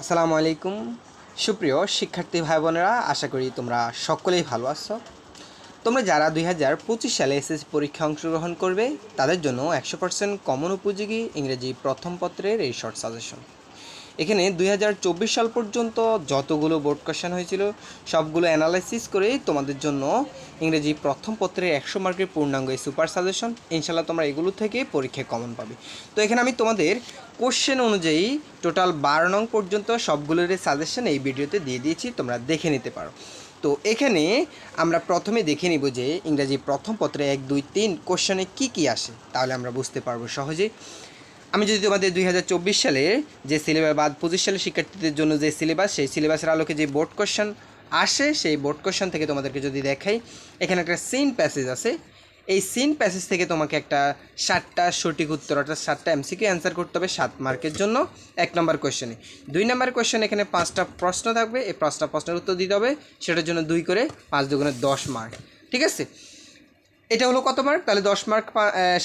আসসালামু আলাইকুম। সুপ্রিয় শিক্ষার্থী ভাই বোনেরা আশা করি তোমরা সকলেই ভালো আছো। তোমরা যারা দুই হাজার পঁচিশ সালে এসএসসি পরীক্ষায় অংশগ্রহণ করবে, তাদের জন্য একশো পার্সেন্ট কমন উপযোগী ইংরেজি প্রথম পত্রের এই শর্ট সাজেশন এখানে দুই হাজার চব্বিশ সাল পর্যন্ত যতগুলো বোর্ড কোশ্চেন হয়েছিল, সবগুলো অ্যানালাইসিস করে তোমাদের জন্য ইংরেজি প্রথম পত্রের একশো মার্কের পূর্ণাঙ্গ এই সুপার সাজেশন ইনশাল্লাহ তোমরা এগুলো থেকে পরীক্ষায় কমন পাবে। তো এখানে আমি তোমাদের কোশ্চেন অনুযায়ী টোটাল বারো নং পর্যন্ত সবগুলোর সাজেশন এই ভিডিওতে দিয়ে দিয়েছি, তোমরা দেখে নিতে পারো। তো এখানে আমরা প্রথমে দেখে নিব যে ইংরাজি প্রথম পত্রে এক, দুই, তিন কোশ্চেনে কী কী আসে, তাহলে আমরা বুঝতে পারব সহজেই। আমি যদি তোমাদের দুই হাজার চব্বিশ সালের যে সিলেবাস বা পঁচিশ সালের শিক্ষার্থীদের জন্য যে সিলেবাস, সেই সিলেবাসের আলোকে যে বোর্ড কোশ্চেন আসে, সেই বোর্ড কোশ্চেন থেকে তোমাদেরকে যদি দেখাই, এখানে একটা সিন প্যাসেজ আছে। এই সিন প্যাসেজ থেকে তোমাকে একটা ষাটটা সঠিক উত্তর, অর্থাৎ সাতটা এমসিকিউ অ্যান্সার করতে হবে সাত মার্কের জন্য, এক নম্বর কোশ্চেনে দুই নম্বর কোশ্চেন এখানে পাঁচটা প্রশ্ন থাকবে, এই পাঁচটা প্রশ্নের উত্তর দিতে হবে, সেটার জন্য দুই করে পাঁচ দুগুণে দশ মার্ক ঠিক আছে? এটা হলো কত মার্ক তাহলে দশ মার্ক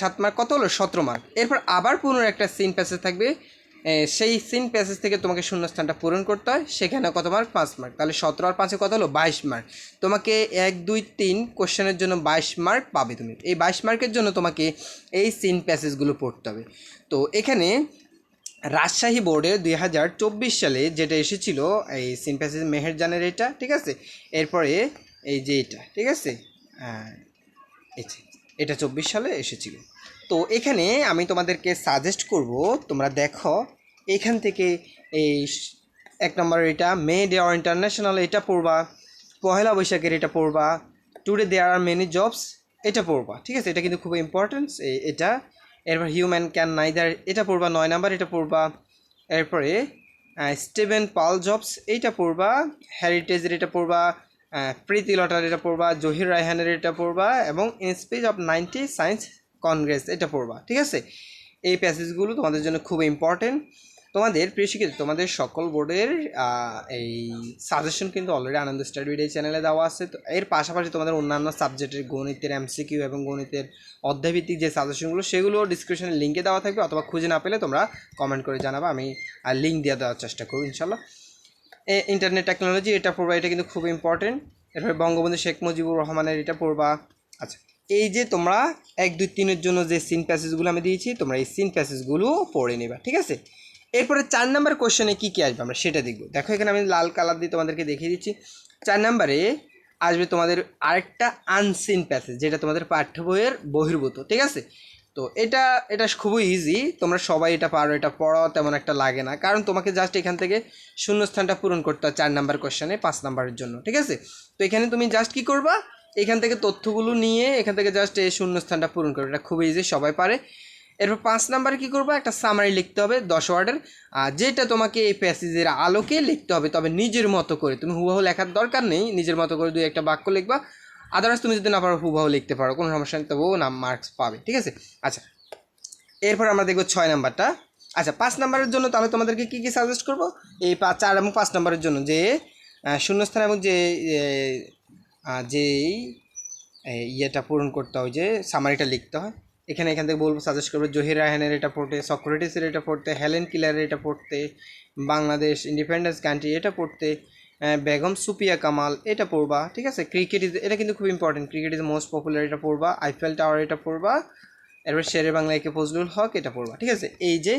সাত মার্ক কত হলো? সতেরো মার্ক এরপর আবার পুনরায় একটা সিন প্যাসেজ থাকবে। সেই সিন প্যাসেজ থেকে তোমাকে শূন্যস্থানটা পূরণ করতে হয়। সেখানে কত মার্ক পাঁচ মার্ক তাহলে সতেরো আর পাঁচে কত হলো? বাইশ মার্ক তোমাকে এক, দুই, তিন কোশ্চেনের জন্য বাইশ মার্ক পাবে তুমি। এই বাইশ মার্কের জন্য তোমাকে এই সিন প্যাসেজগুলো পড়তে হবে। তো এখানে রাজশাহী বোর্ডে দুই হাজার চব্বিশ সালে যেটা এসেছিল, এই সিন প্যাসেজ মেহেরজানের এটা, ঠিক আছে? এরপরে এই যে এটা, ঠিক আছে? হ্যাঁ যে, এটা চব্বিশ সালে এসেছিল। তো এখানে আমি তোমাদেরকে সাজেস্ট করব তোমরা দেখো এখান থেকে এই এক নম্বর এটা মে ডে আর ইন্টারন্যাশনাল এটা পড়বা পহেলা বৈশাখের এটা পড়বা today there are many jobs এটা পড়বা ঠিক আছে? এটা কিন্তু খুব ইম্পর্টেন্স এটা। এরপর হিউম্যান ক্যান নাইদার এটা পড়বা নয় নাম্বার এটা পড়বা। এরপরে স্টিভেন পাল জবস এইটা পড়বা। হেরিটেজের এটা পড়বা। প্রীতি লটার এটা পড়বা, জহির রায়হানের এটা পড়বা এবং in speech of ninety science congress এটা পড়বা, ঠিক আছে? এই প্যাসেজগুলো তোমাদের জন্য খুব ইম্পর্টেন্ট তোমাদের, প্রিয় শিক্ষিত তোমাদের সকল বোর্ডের এই সাজেশন কিন্তু অলরেডি আনন্দ স্টাডি এই চ্যানেলে দেওয়া আছে। তো এর পাশাপাশি তোমাদের অন্যান্য সাবজেক্টের গণিতের এমসিকিউ এবং গণিতের অধ্যায়ভিত্তিক যে সাজেশনগুলো সেগুলো ডিসক্রিপশনে লিঙ্কে দেওয়া থাকবে অথবা খুঁজে না পেলে তোমরা কমেন্ট করে জানাবা, আমি লিঙ্ক দিয়ে দেওয়ার চেষ্টা করব ইনশাল্লাহ ইন্টারনেট টেকনোলজি এটা পড়বা এটা কিন্তু খুব ইম্পর্টেন্ট এরপরে বঙ্গবন্ধু শেখ মুজিবুর রহমানের এটা পড়বা। আচ্ছা। এই যে তোমরা এক দুই তিনের জন্য যে সিন প্যাসেজগুলো আমি দিয়েছি তোমরা এই সিন প্যাসেজগুলো পড়ে নেবা ঠিক আছে? এরপরে চার নাম্বার কোশ্চেনে কী কী আসবে আমরা সেটা দেখব। দেখো এখানে আমি লাল কালার দিয়ে তোমাদেরকে দেখিয়ে দিচ্ছি। চার নাম্বারে আসবে তোমাদের আরেকটা আনসিন প্যাসেজ যেটা তোমাদের পাঠ্য বইয়ের বহির্ভূত ঠিক আছে? তো এটা এটা খুবই ইজি তোমরা সবাই এটা পারো, এটা পড়াও, তেমন একটা লাগে না। কারণ তোমাকে জাস্ট এখান থেকে শূন্যস্থানটা পূরণ করতে হয় চার নাম্বার কোশ্চেনে পাঁচ নাম্বারের জন্য, ঠিক আছে? তো এখানে তুমি জাস্ট কি করবা? এখান থেকে তথ্যগুলো নিয়ে এখান থেকে জাস্ট এই শূন্যস্থানটা পূরণ করবে এটা খুবই ইজি সবাই পারে। এরপর পাঁচ নাম্বারে কী করবা? একটা সামারি লিখতে হবে দশ ওয়ার্ডের। আর যেটা তোমাকে এই প্যাসেজের আলোকে লিখতে হবে, তবে নিজের মতো করে। তুমি হুবাহু লেখার দরকার নেই, নিজের মতো করে দুই একটা বাক্য লিখবা। আদারওয়াইজ তুমি যদি না পারো, হুবাহু লিখতে পারো। কোনো সমস্যা নেই, তবুও নাম মার্কস পাবে, ঠিক আছে? আচ্ছা। এরপর আমরা দেখব ছয় নাম্বারটা। আচ্ছা পাঁচ নাম্বারের জন্য তাহলে তোমাদেরকে কী কী সাজেস্ট করব? এই চার এবং পাঁচ নাম্বারের জন্য যে শূন্যস্থান এবং যে যেই ইয়েটা পূরণ করতে হয়, যে সামারিটা লিখতে হয়। এখানে এখান থেকে বলব সাজেস্ট করব জহির রায়হানের এটা পড়তে সক্রেটিসের এটা পড়তে হেলেন কিলারের এটা পড়তে বাংলাদেশ ইন্ডিপেন্ডেন্স কান্ট্রি এটা পড়তে বেগম সুপিয়া কামাল, এটা পড়বা, ঠিক আছে? ক্রিকেট ইজ এটা কিন্তু খুব important cricket is most popular এটা পড়বা। আইফেল টাওয়ার এটা পড়বা। এরপর শেরে বাংলা একে ফজলুল হক, এটা পড়বা, ঠিক আছে? এই যে,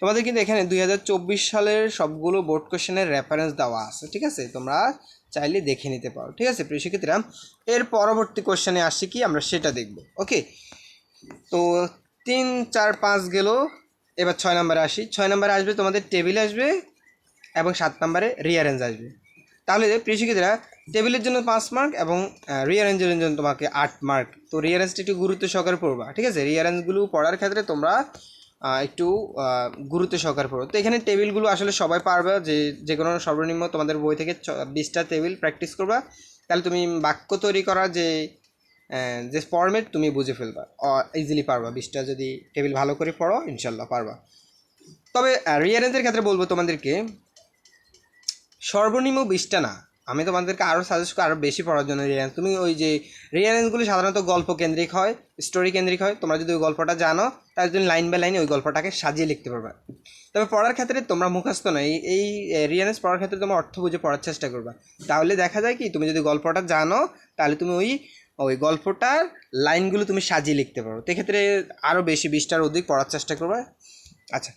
তোমাদের কিন্তু এখানে দুই হাজার চব্বিশ সালের সবগুলো বোর্ড কোশ্চেনের রেফারেন্স দেওয়া আছে, ঠিক আছে? তোমরা চাইলে দেখে নিতে পারো, ঠিক আছে? প্রিয় শিক্ষার্থীরা, এর পরবর্তী কোশ্চেনে আসি কি? আমরা সেটা দেখব ওকে তো তিন, চার, পাঁচ গেল, এবার ছয় নম্বরে আসি। ছয় নম্বরে আসবে, তোমাদের টেবিল আসবে এবং সাত নম্বরে রিয়ারেঞ্জ আসবে। তাহলে প্রিয় শিক্ষার্থীরা, টেবিলের জন্য পাঁচ মার্ক এবং রিয়ারেঞ্জের জন্য তোমাকে আট মার্ক তো রিয়ারেঞ্জটা একটু গুরুত্ব সহকারে পড়বা, ঠিক আছে? রিয়ারেঞ্জগুলো পড়ার ক্ষেত্রে তোমরা একটু গুরুত্ব সহকারে পড়ো। তো এখানে টেবিলগুলো আসলে সবাই পারবে, যে যে কোনো সর্বনিম্ন তোমাদের বই থেকে বিশটা টেবিল প্র্যাকটিস করবা। তাহলে তুমি বাক্য তৈরি করার যে যে ফর্মেট তুমি বুঝে ফেলবা। ইজিলি পারবা। বিশটা যদি টেবিল ভালো করে পড়ো ইনশাল্লাহ পারবা। তবে রিয়ারেঞ্জের ক্ষেত্রে বলব তোমাদেরকে সর্বনিম্ন বিশটা না। আমি তোমাদেরকে আরও সাজেস্ট করি আরও বেশি পড়ার জন্য রিয়ারেন্স তুমি ওই যে রিয়ারেন্সগুলি সাধারণত গল্প কেন্দ্রিক হয় স্টোরি কেন্দ্রিক হয়, তোমরা যদি ওই গল্পটা জানো, তাহলে তুমি লাইন বাই লাইনে ওই গল্পটাকে সাজিয়ে লিখতে পারবে। তবে পড়ার ক্ষেত্রে তোমরা মুখস্থ নয়, এই রিয়ারেন্স পড়ার ক্ষেত্রে তোমরা অর্থ বুঝে পড়ার চেষ্টা করবা। তাহলে দেখা যায় কি, তুমি যদি গল্পটা জানো, তাহলে তুমি ওই ওই গল্পটার লাইনগুলো তুমি সাজিয়ে লিখতে পারো। তো এক্ষেত্রে আরও বেশি, বিশটার অধিক পড়ার চেষ্টা করবে। আচ্ছা।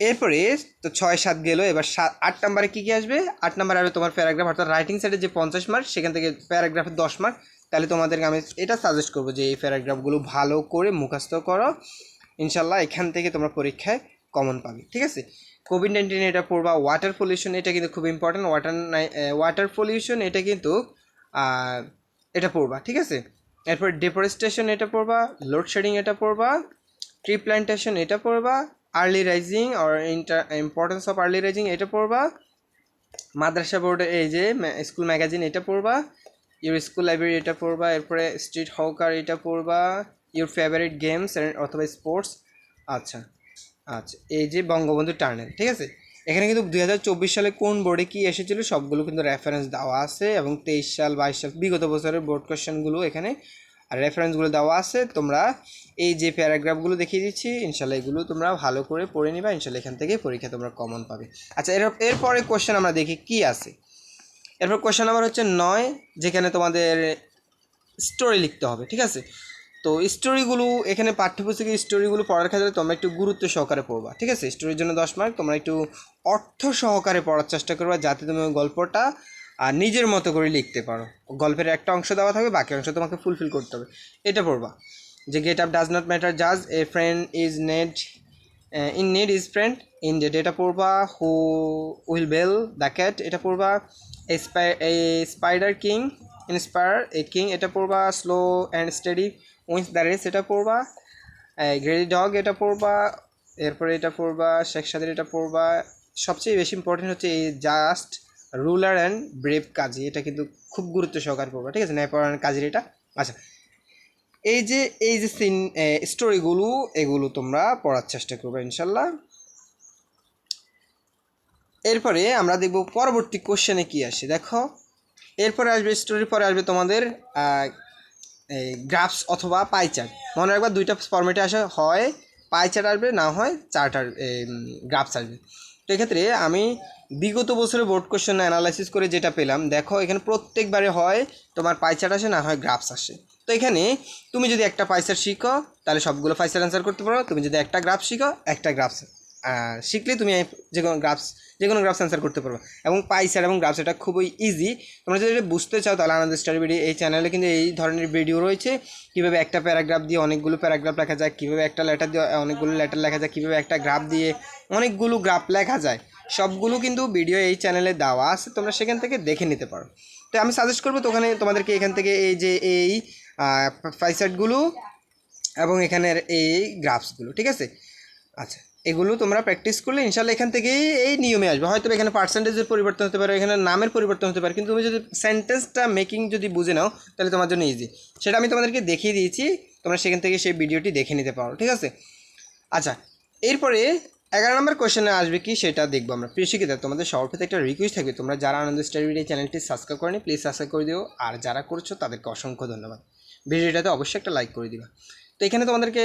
এরপরে তো ছয়, সাত গেলো, এবার সাত, আট নাম্বারে কী কী আসবে? আট নাম্বারে আসবে তোমার প্যারাগ্রাফ অর্থাৎ রাইটিং সাইডে যে পঞ্চাশ মার্ক সেখান থেকে প্যারাগ্রাফে দশ মার্ক তাহলে তোমাদেরকে আমি এটা সাজেস্ট করব যে এই প্যারাগ্রাফগুলো ভালো করে মুখস্থ করো। ইনশাল্লাহ এখান থেকে তোমরা পরীক্ষায় কমন পাবে, ঠিক আছে? কোভিড নাইন্টিন এটা পড়বা ওয়াটার পলিউশন এটা কিন্তু খুব ইম্পর্টেন্ট ওয়াটার ওয়াটার পলিউশন এটা কিন্তু এটা পড়বা, ঠিক আছে? এরপর ডিফরেস্টেশন এটা পড়বা লোডশেডিং এটা পড়বা ট্রি প্ল্যান্টেশন এটা পড়বা early rising or inter importance of early rising এটা পড়বা। মাদ্রাসা বোর্ডে এই যে স্কুল ম্যাগাজিন এটা পড়বা। ইউর স্কুল লাইব্রেরি এটা পড়বা। এরপরে স্ট্রিট হকার এটা পড়বা। ইউর ফেভারিট গেমস অথবা স্পোর্টস আচ্ছা আচ্ছা এই যে বঙ্গবন্ধু টার্নেল, ঠিক আছে? এখানে কিন্তু দুই হাজার চব্বিশ সালে কোন বোর্ডে কী এসেছিল? সবগুলো কিন্তু রেফারেন্স দেওয়া আছে এবং তেইশ সাল, বাইশ সাল, বিগত বছরের বোর্ড কোশ্চেনগুলো এখানে আর রেফারেন্সগুলো দেওয়া আছে, তোমরা এই যে প্যারাগ্রাফগুলো দেখিয়ে দিচ্ছি, ইনশাল্লাহ এগুলো তোমরা ভালো করে পড়ে নিবা, ইনশাল্লাহ এখান থেকে পরীক্ষা তোমরা কমন পাবে। আচ্ছা এর এরপরে কোশ্চেন আমরা দেখি কি আছে। এরপর কোশ্চেন নাম্বার হচ্ছে নয়, যেখানে তোমাদের স্টোরি লিখতে হবে, ঠিক আছে? তো স্টোরিগুলো এখানে পাঠ্যপুস্তকের স্টোরিগুলো পড়ার ক্ষেত্রে তোমরা একটু গুরুত্ব সহকারে পড়বা, ঠিক আছে? স্টোরির জন্য দশ মার্ক তোমরা একটু অর্থ সহকারে পড়ার চেষ্টা করবা, যাতে তুমি গল্পটা আর নিজের মতো করে লিখতে পারো। গল্পের একটা অংশ দেওয়া থাকবে, বাকি অংশ তোমাকে ফুলফিল করতে হবে। এটা পড়বা যে get up does not matter জাজ a friend is need in need is friend in deed এটা পড়বা who will bell the cat এটা পড়বা a spy a spider king inspire a king এটা পড়বা slow and steady wins the race এটা পড়বা greedy dog এটা পড়বা, এরপরে এটা পড়বা, শেখ সাদের এটা পড়বা, সবচেয়ে বেশি ইম্পর্টেন্ট হচ্ছে এই just ruler and brave Kazi, এটা কিন্তু খুব গুরুত্ব সহকারে পড়বা, ঠিক আছে? ন্যায়পরায়ণ কাজের এটা। আচ্ছা এই যে এই যে সিন স্টোরিগুলো এগুলো তোমরা পড়ার চেষ্টা করবে, ইনশাল্লাহ। এরপরে আমরা দেখব পরবর্তী কোশ্চেনে কি আসে, দেখো। এরপরে আসবে স্টোরির পরে আসবে তোমাদের গ্রাফস অথবা পাইচার্ট মনে রাখবা দুইটা ফর্মেটে আসে, হয় পাইচার্ট আসবে, না হয় চার্টার গ্রাফস আসবে। তো এক্ষেত্রে আমি বিগত বছরে বোর্ড কোশ্চেন অ্যানালাইসিস করে যেটা পেলাম, দেখো এখানে প্রত্যেকবারে হয় তোমার পাইচার্ট আসে, না হয় গ্রাফস আসে। তো এখানে তুমি যদি একটা পাইসার শিখো, তাহলে সবগুলো পাইচার অ্যান্সার করতে পারো, তুমি যদি একটা গ্রাফ শিখো, একটা গ্রাফস শিখলে তুমি যে কোনো গ্রাফস যে কোনো গ্রাফস অ্যান্সার করতে পারবে। এবং পাইসার এবং গ্রাফস এটা খুবই ইজি তোমরা যদি বুঝতে চাও, তাহলে আনন্দ স্টাডি ভিডিও এই চ্যানেলে কিন্তু এই ধরনের ভিডিও রয়েছে। কীভাবে একটা প্যারাগ্রাফ দিয়ে অনেকগুলো প্যারাগ্রাফ লেখা যায়, কীভাবে একটা লেটার দিয়ে অনেকগুলো লেটার লেখা যায়, কীভাবে একটা গ্রাফ দিয়ে অনেকগুলো গ্রাফ লেখা যায়, সবগুলো কিন্তু ভিডিও এই চ্যানেলে দেওয়া আছে। তোমরা সেখান থেকে দেখে নিতে পারো। তো আমি সাজেস্ট করব, তো ওখানে তোমাদেরকে এখান থেকে এই যে এই পাইসারগুলো এবং এখানের এই গ্রাফসগুলো ঠিক আছে? আচ্ছা। এগুলো তোমরা প্র্যাকটিস করলে ইনশাল্লাহ এখান থেকেই এই নিয়মে আসবে। হয়তো এখানে পার্সেন্টেজের পরিবর্তন হতে পারে, এখানে নামের পরিবর্তন হতে পারে, কিন্তু তুমি যদি সেন্টেন্সটা মেকিং যদি বুঝে নাও, তাহলে তোমার জন্য ইজি সেটা আমি তোমাদেরকে দেখিয়ে দিয়েছি, তোমরা সেখান থেকে সেই ভিডিওটি দেখে নিতে পারো, ঠিক আছে? আচ্ছা এরপরে এগারো নম্বর কোয়েশনে আসবে কি সেটা দেখব আমরা। প্রিয় তোমাদের সবার একটা রিকোয়েস্ট থাকবে, তোমরা যারা আনন্দ স্টাডি ভিডিও চ্যানেলটি সাবস্ক্রাইব করেনি প্লিজ সাবস্ক্রাইব করে দিও, আর যারা করছ তাদেরকে অসংখ্য ধন্যবাদ। ভিডিওটাতে অবশ্যই একটা লাইক করে দিবা। তো এখানে তোমাদেরকে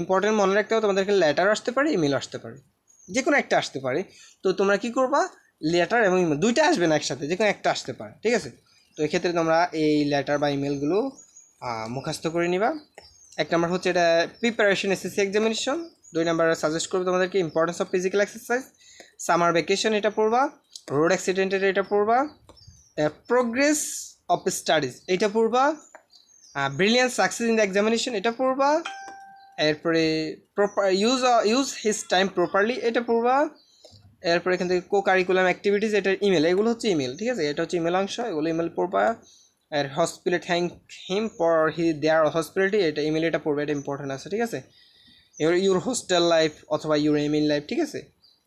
ইম্পর্টেন্ট মনে রাখতে হবে, তোমাদেরকে লেটার আসতে পারে ইমেল আসতে পারে। যে কোনো একটা আসতে পারে। তো তোমরা কি করবা? লেটার এবং ইমেল দুইটা আসবে না একসাথে যে কোনো একটা আসতে পারে, ঠিক আছে? তো এক্ষেত্রে তোমরা এই লেটার বা ইমেলগুলো মুখস্থ করে নিবা। এক নম্বর হচ্ছে এটা প্রিপারেশন এসএসসি এক্সামিনেশন দুই নাম্বার সাজেস্ট করব তোমাদেরকে importance of physical exercise summer vacation এটা পড়বা রোড অ্যাক্সিডেন্টের এটা পড়বা প্রোগ্রেস অফ স্টাডিজ এটা পড়বা brilliance success in the examination এটা পড়বা। এরপরে proper use use his time properly এটা পড়বা। এরপরে এখান থেকে কো কারিকুলাম অ্যাক্টিভিটিস এটা ইমেল এগুলো হচ্ছে ইমেল ঠিক আছে? এটা হচ্ছে ইমেল অংশ, এগুলো ইমেল পড়বা। আর hospital thank him for he their hospitality এটা ইমেল এটা পড়বে, এটা ইম্পর্টেন্ট আছে, ঠিক আছে? এবার ইউর হোস্টেল লাইফ অথবা ইউর এমিল লাইফ ঠিক আছে?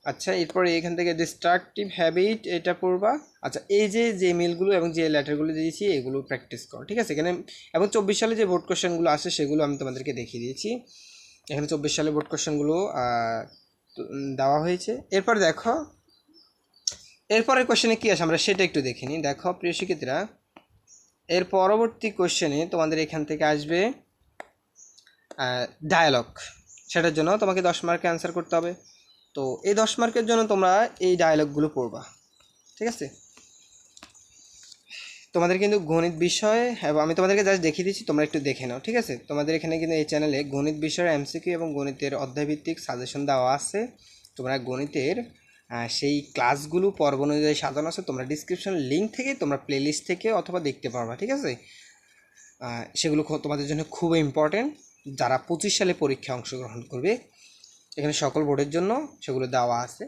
আচ্ছা এরপরে এখান থেকে ডিস্ট্রাকটিভ হ্যাবিট এটা পড়বা। আচ্ছা এই যে যে মেলগুলো এবং যে লেটারগুলো দিয়েছি, এগুলো প্র্যাকটিস করো, ঠিক আছে? এখানে, এবং চব্বিশ সালে যে বোর্ড কোশ্চেনগুলো আসে, সেগুলো আমি তোমাদেরকে দেখিয়ে দিয়েছি। এখানে চব্বিশ সালে বোর্ড কোশ্চেনগুলো দেওয়া হয়েছে। এরপর দেখো, এরপরের কোশ্চেনে কী আছে আমরা সেটা একটু দেখে নিই। দেখো, প্রিয় শিক্ষার্থীরা, এর পরবর্তী কোশ্চেনে তোমাদের এখান থেকে আসবে ডায়ালগ সেটার জন্য তোমাকে দশ মার্কে অ্যান্সার করতে হবে। তো এই দশ মার্কের জন্য তোমরা এই ডায়ালগগুলো পড়বা। ঠিক আছে? তোমাদের কিন্তু গণিত বিষয় এবং আমি তোমাদেরকে জাস্ট দেখিয়ে দিচ্ছি, তোমরা একটু দেখে নাও, ঠিক আছে? তোমাদের এখানে কিন্তু এই চ্যানেলে গণিত বিষয়ের এমসিকিউ এবং গণিতের অধ্যায়ভিত্তিক সাজেশন দেওয়া আছে। তোমরা গণিতের সেই ক্লাসগুলো পর্ব অনুযায়ী সাজানো আছে, তোমরা ডিসক্রিপশন লিঙ্ক থেকে তোমরা প্লেলিস্ট থেকে অথবা দেখতে পারবা, ঠিক আছে? সেগুলো তোমাদের জন্য খুব ইম্পর্টেন্ট যারা পঁচিশ সালে পরীক্ষায় অংশগ্রহণ করবে এখানে সকল বোর্ডের জন্য সেগুলো দেওয়া আছে।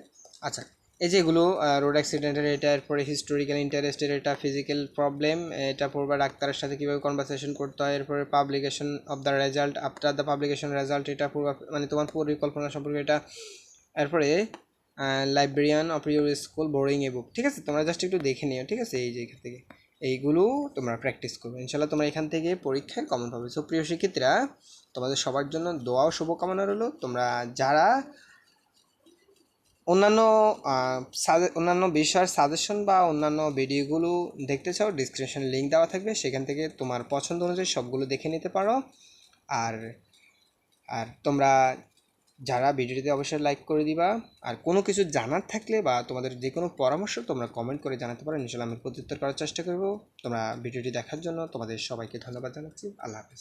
আচ্ছা এই যে এগুলো রোড অ্যাক্সিডেন্টের এটা, এরপরে হিস্টোরিক্যাল ইন্টারেস্টের এটা ফিজিক্যাল প্রবলেম এটা পড়বা ডাক্তারের সাথে কীভাবে কনভারসেশন করতে হয়, এরপরে publication of the result after the publication result এটা পড়বা মানে তোমার পরিকল্পনা সম্পর্কে এটা, এরপরে librarian of your school boarding a book ঠিক আছে? তোমরা জাস্ট একটু দেখে নিও, ঠিক আছে? এই যে এখান থেকে। এইগুলো তোমরা প্র্যাকটিস করবে। ইনশাল্লাহ তোমরা এখান থেকে পরীক্ষায় কমন পাবে। সো প্রিয় শিক্ষার্থীরা তোমাদের সবার জন্য দোয়া ও শুভকামনা রইল। তোমরা যারা অন্যান্য অন্যান্য বিষয়ের সাজেশন বা অন্যান্য ভিডিওগুলো দেখতে চাও ডিসক্রিপশন লিঙ্ক দেওয়া থাকবে। সেখান থেকে তোমার পছন্দ অনুযায়ী সবগুলো দেখে নিতে পারো। আর আর তোমরা যারা ভিডিওটিতে অবশ্যই লাইক করে দিবা। আর কোনো কিছু জানার থাকলে বা তোমাদের যে কোনো পরামর্শ তোমরা কমেন্ট করে জানাতে পারো। ইনশাল্লাহ আমি প্রত্যুত্তর করার চেষ্টা করব। তোমরা ভিডিওটি দেখার জন্য তোমাদের সবাইকে ধন্যবাদ জানাচ্ছি। আল্লাহ হাফিজ।